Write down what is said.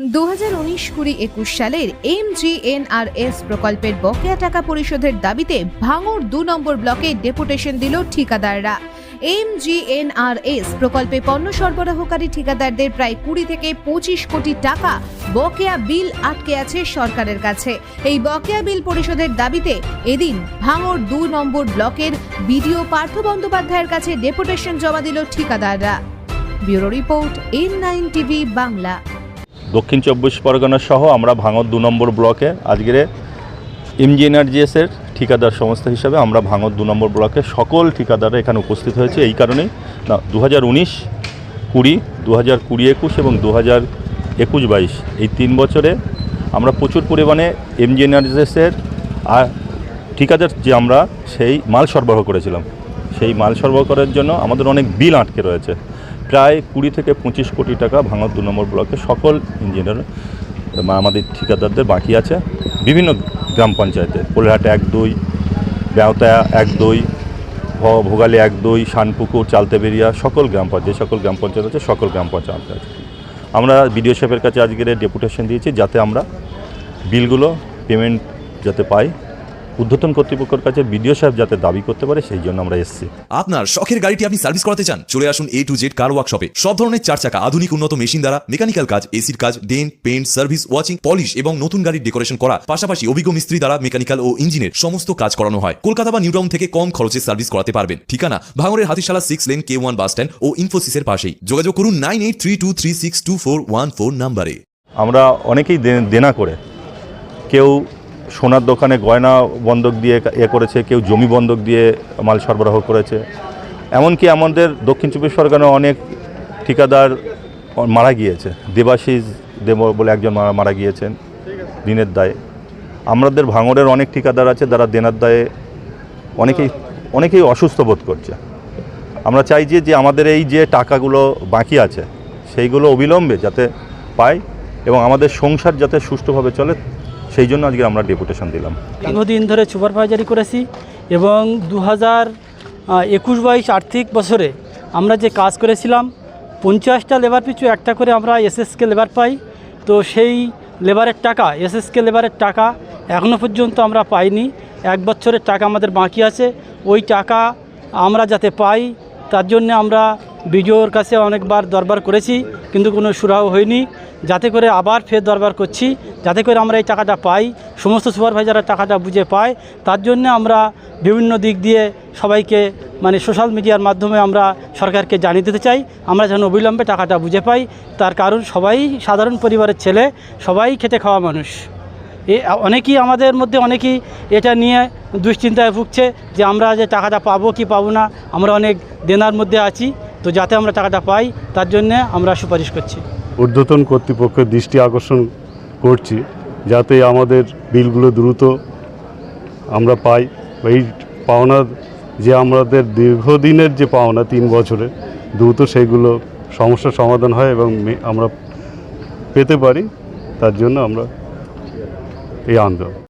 দু হাজার উনিশ কুড়ি একুশ সালের এম এস প্রকল্পের বকেয়া টাকা পরিশোধের দাবিতে ভাঙড় দু নম্বর ব্লকে ডেপুটেশন দিল ঠিকাদাররা। এম এস প্রকল্পে পণ্য সরবরাহকারী ঠিকাদারদের প্রায় কুড়ি থেকে পঁচিশ কোটি টাকা বকেয়া বিল আটকে আছে সরকারের কাছে। এই বকেয়া বিল পরিশোধের দাবিতে এদিন ভাঙড় দু নম্বর ব্লকের বিডিও পার্থ বন্দ্যোপাধ্যায়ের কাছে ডেপুটেশন জমা দিল ঠিকাদাররা। Bureau report N nine TV Bangla. দক্ষিণ চব্বিশ পরগনা সহ আমরা ভাঙর দু নম্বর ব্লকে, আজকের এমজি এনার্জিএসের ঠিকাদার সংস্থা হিসাবে আমরা ভাঙর দু নম্বর ব্লকে সকল ঠিকাদাররা এখানে উপস্থিত হয়েছে। এই কারণেই না দু হাজার উনিশ কুড়ি দু হাজার কুড়ি একুশ এবং দু হাজার একুশ বাইশ, এই তিন বছরে আমরা প্রচুর পরিমাণে এমজি এনার্জিএসের আর ঠিকাদার যে আমরা, সেই মাল সরবরাহ করেছিলাম। সেই মাল সরবরাহ করার জন্য আমাদের অনেক বিল আটকে রয়েছে। প্রায় কুড়ি থেকে পঁচিশ কোটি টাকা ভাঙর দু নম্বর ব্লকে সকল ইঞ্জিনিয়ার আমাদের ঠিকাদারদের বাকি আছে। বিভিন্ন গ্রাম পঞ্চায়েতে পোলহাট এক দুই, বেওতা এক দুই ভোগালী এক দুই, শানপুকুর চালতেবেরিয়া সকল গ্রাম পঞ্চায়েত সকল গ্রাম পঞ্চায়েত আছে, সকল গ্রাম পঞ্চায়েত আছে। আমরা বিডিও সাহেবের কাছে আজকের ডেপুটেশন দিয়েছি যাতে আমরা বিলগুলো পেমেন্ট যাতে পাই। ঊর্ধ্বতন কর্তৃপক্ষের কাছে বিডিও সাহেব যাতে দাবি করতে পারে সেই জন্য আমরা এসেছি। আপনার শখের গাড়িটি আপনি সার্ভিস করাতে চান চলে আসুন এ টু জেড কার ওয়ার্কশপে সব ধরনের চার চাকা আধুনিক উন্নত মেশিন দ্বারা মেকানিক্যাল কাজ এসির কাজ dent paint service washing polish এবং নতুন গাড়ির ডেকোরেশন করা। পাশাপাশি অভিজ্ঞ মিস্ত্রি দ্বারা মেকানিক্যাল ও ইঞ্জিনের সমস্ত কাজ করানো হয়। কলকাতা বা নিউটাউন থেকে কম খরচে সার্ভিস করাতে পারবেন। ঠিকানা ভাঙড়ের Hatishala six lane K one bus stand ও ইনফোসিসের পাশেই। যোগাযোগ করুন nine eight three two three six two four one four নাম্বারে আমরা অনেকেই দেনা করে। কেউ সোনার দোকানে গয়না বন্ধক দিয়ে এ করেছে, কেউ জমি বন্ধক দিয়ে মাল সরবরাহ করেছে। এমনকি আমাদের দক্ষিণ চব্বিশ পরগনা অনেক ঠিকাদার মারা গিয়েছে। দেবাশিস দেব বলে একজন মারা গিয়েছেন দিনের দায়ে। আমাদের ভাঙরের অনেক ঠিকাদার আছে, যারা দেনার দায়ে অনেকেই অনেকেই অসুস্থ বোধ করছে। আমরা চাই যে যে আমাদের এই যে টাকাগুলো বাকি আছে, সেইগুলো অবিলম্বে যাতে পাই এবং আমাদের সংসার যাতে সুষ্ঠুভাবে চলে সেই জন্য আজকে আমরা ডেপুটেশন দিলাম। দীর্ঘদিন ধরে সুপারভাইজারি করেছি এবং দু হাজার একুশ বাইশ আর্থিক বছরে আমরা যে কাজ করেছিলাম, পঞ্চাশটা লেবার পিছু একটা করে আমরা এসএসকে লেবার পাই। তো সেই লেবারের টাকা, এসএসকে লেবারের টাকা এখনও পর্যন্ত আমরা পাইনি। এক বছরের টাকা আমাদের বাকি আছে। ওই টাকা আমরা যাতে পাই তার জন্য আমরা বিডিওর কাছে অনেকবার দরবার করেছি, কিন্তু কোনো সুরাহ হয়নি। যাতে করে আবার ফের দরবার করছি, যাতে করে আমরা এই টাকাটা পাই, সমস্ত সুপারভাইজাররা টাকাটা বুঝে পায়। তার জন্য আমরা বিভিন্ন দিক দিয়ে সবাইকে মানে সোশ্যাল মিডিয়ার মাধ্যমে আমরা সরকারকে জানিয়ে দিতে চাই, আমরা যেন অবিলম্বে টাকাটা বুঝে পাই। তার কারণ সবাই সাধারণ পরিবারের ছেলে, সবাই খেতে খাওয়া মানুষ। এ, অনেকেই আমাদের মধ্যে অনেকেই এটা নিয়ে দুশ্চিন্তায় ভুগছে যে আমরা যে টাকাটা পাবো কি পাবো না, আমরা অনেক দেনার মধ্যে আছি, তো যাতে আমরা টাকাটা পাই, তার জন্যে আমরা সুপারিশ করছি। ঊর্ধ্বতন কর্তৃপক্ষের দৃষ্টি আকর্ষণ করছি যাতে আমাদের বিলগুলো দ্রুত আমরা পাই। এই পাওনা যে আমাদের দীর্ঘদিনের যে পাওনা, তিন বছরের দ্রুত সেইগুলো সমস্যার সমাধান হয় এবং আমরা পেতে পারি, তার জন্য আমরা এই আন্দোলন